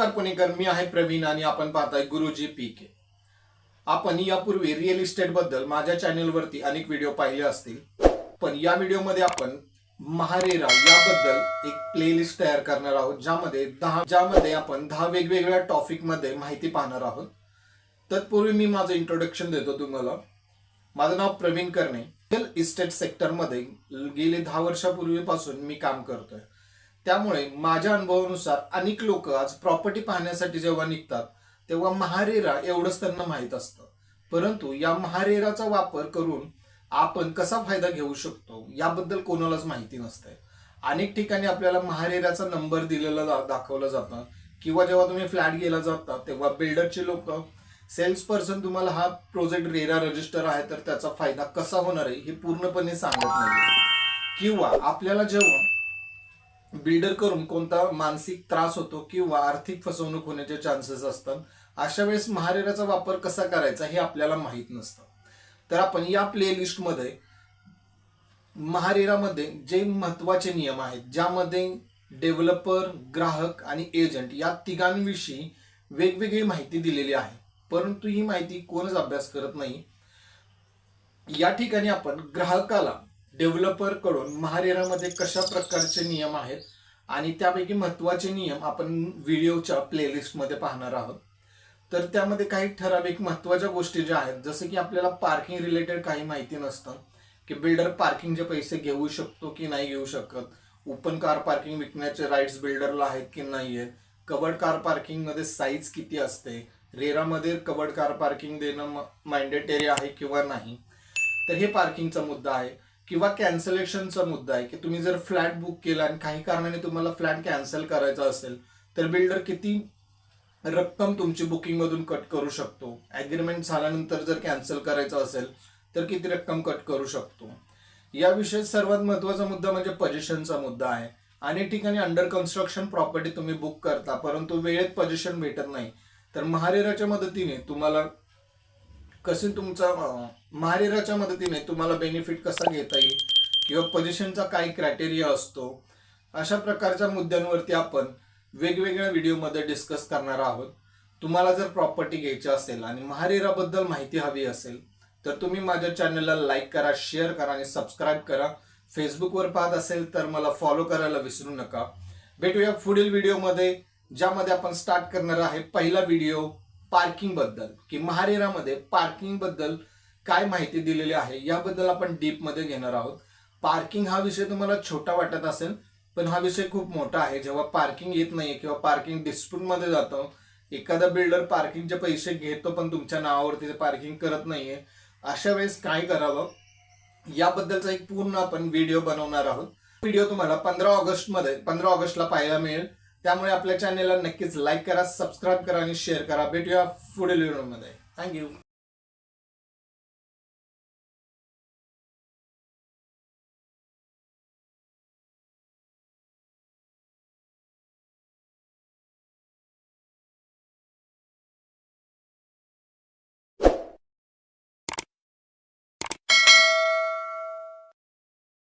पुणेकर मी आहे प्रवीण आणि आपण पाहताय गुरुजी पी के. आपण यापूर्वी रिअल इस्टेटबद्दल माझ्या चॅनेलवरती अनेक व्हिडिओ पाहिले असतील. पण या व्हिडिओमध्ये आपण महारेरा याबद्दल एक प्लेलिस्ट तयार करणार आहोत ज्यामध्ये दहा ज्यामध्ये आपण दहा वेगवेगळ्या टॉपिकमध्ये माहिती पाहणार आहोत. तत्पूर्वी मी माझं इंट्रोडक्शन देतो तुम्हाला. माझं नाव प्रवीण करणे. रिअल इस्टेट सेक्टरमध्ये गेले दहा वर्षापूर्वीपासून मी काम करतोय. त्यामुळे माझ्या अनुभवानुसार अनेक लोक आज प्रॉपर्टी पाहण्यासाठी जेव्हा निघतात तेव्हा महारेरा एवढंच त्यांना माहीत असतं. परंतु या महारेराचा वापर करून आपण कसा फायदा घेऊ शकतो याबद्दल कोणालाच माहिती नसते अनेक ठिकाणी आपल्याला महारेराचा नंबर दिलेला दा- दाखवला जातं. किंवा जेव्हा तुम्ही फ्लॅट गेला जाता तेव्हा बिल्डरचे लोक सेल्स पर्सन तुम्हाला हा प्रोजेक्ट रेरा रजिस्टर आहे तर त्याचा फायदा कसा होणार आहे हे पूर्णपणे सांगत नाही किंवा आपल्याला जेव्हा बिल्डर करून कोणता मानसिक त्रास होतो किंवा आर्थिक फसवणूक होण्याचे चान्सेस असतात अशा वेळेस महारेराचा वापर कसा करायचा हे आपल्याला माहीत नसतं. तर आपण या प्लेलिस्टमध्ये महारेरामध्ये जे महत्त्वाचे नियम आहेत ज्यामध्ये डेव्हलपर ग्राहक आणि एजंट या तिघांविषयी वेगवेगळी माहिती दिलेली आहे. परंतु ही माहिती कोणच अभ्यास करत नाही. या ठिकाणी आपण ग्राहकाला डेव्हलपरकडून महारेरामध्ये कशा प्रकारचे नियम आहेत आणि त्यापैकी महत्त्वाचे नियम आपण व्हिडिओच्या प्लेलिस्टमध्ये पाहणार आहोत. तर त्यामध्ये काही ठराविक महत्त्वाच्या गोष्टी ज्या आहेत जसं की आपल्याला पार्किंग रिलेटेड काही माहिती नसतं की बिल्डर पार्किंगचे पैसे घेऊ शकतो की नाही घेऊ शकत ओपन कार पार्किंग विकण्याचे राईट्स बिल्डरला आहेत की नाही आहेत कवर्ड कार पार्किंगमध्ये साईज किती असते रेरामध्ये कवर्ड कार पार्किंग देणं मॅन्डेटरी आहे किंवा नाही तर हे पार्किंगचा मुद्दा आहे. किंवा कॅन्सलेशनचा मुद्दा आहे की तुम्ही जर फ्लॅट बुक केला आणि काही कारणाने तुम्हाला फ्लॅट कॅन्सल करायचा असेल तर बिल्डर किती रक्कम तुमची बुकिंग मधून कट करू शकतो? ऍग्रीमेंट झाल्यानंतर जर कॅन्सल करायचं असेल तर किती रक्कम कट करू शकतो? याविषयी सर्वात महत्त्वाचा मुद्दा म्हणजे पजेशनचा मुद्दा आहे. अनेक ठिकाणी अंडर कन्स्ट्रक्शन प्रॉपर्टी तुम्ही बुक करता परंतु वेळेत पजेशन भेटत नाही. तर महारेराच्या मदतीने तुम्हाला कसे तुमचा अं, महारेराच्या मदतीने तुम्हाला बेनिफिट कसा घेता येईल? किंवा पोझिशनचा काय क्रायटेरिया असतो? अशा प्रकारच्या मुद्द्यांवरती आपण वेगवेगळ्या व्हिडिओमध्ये डिस्कस करणार आहोत. तुम्हाला जर प्रॉपर्टी घ्यायची असेल आणि महारेराबद्दल माहिती हवी असेल तर तुम्ही माझ्या चॅनलला लाईक करा शेअर करा आणि सबस्क्राईब करा. फेसबुकवर पाहत असेल तर मला फॉलो करायला विसरू नका. भेटूया पुढील व्हिडिओमध्ये ज्यामध्ये आपण स्टार्ट करणार आहे पहिला व्हिडिओ पार्किंगबद्दल की महारेरामध्ये पार्किंगबद्दल काय माहिती दिलेली आहे याबद्दल आपण डीपमध्ये घेणार आहोत. पार्किंग हा विषय तुम्हाला छोटा वाटत असेल पण हा विषय खूप मोठा आहे. जेव्हा पार्किंग येत नाही किंवा पार्किंग डिस्प्यूटमध्ये जातं एखादा बिल्डर पार्किंगचे पैसे घेतो पण तुमच्या नावावरती ते पार्किंग करत नाहीये अशा वेळेस काय करावं? याबद्दलचा एक पूर्ण आपण व्हिडिओ बनवणार आहोत. व्हिडिओ तुम्हाला पंधरा ऑगस्टमध्ये पंधरा ऑगस्टला पाहायला मिळेल. त्यामुळे आपल्या चॅनेलला नक्कीच लाईक करा सबस्क्राईब करा आणि शेअर करा. भेटूया पुढील व्हिडिओमध्ये थँक्यू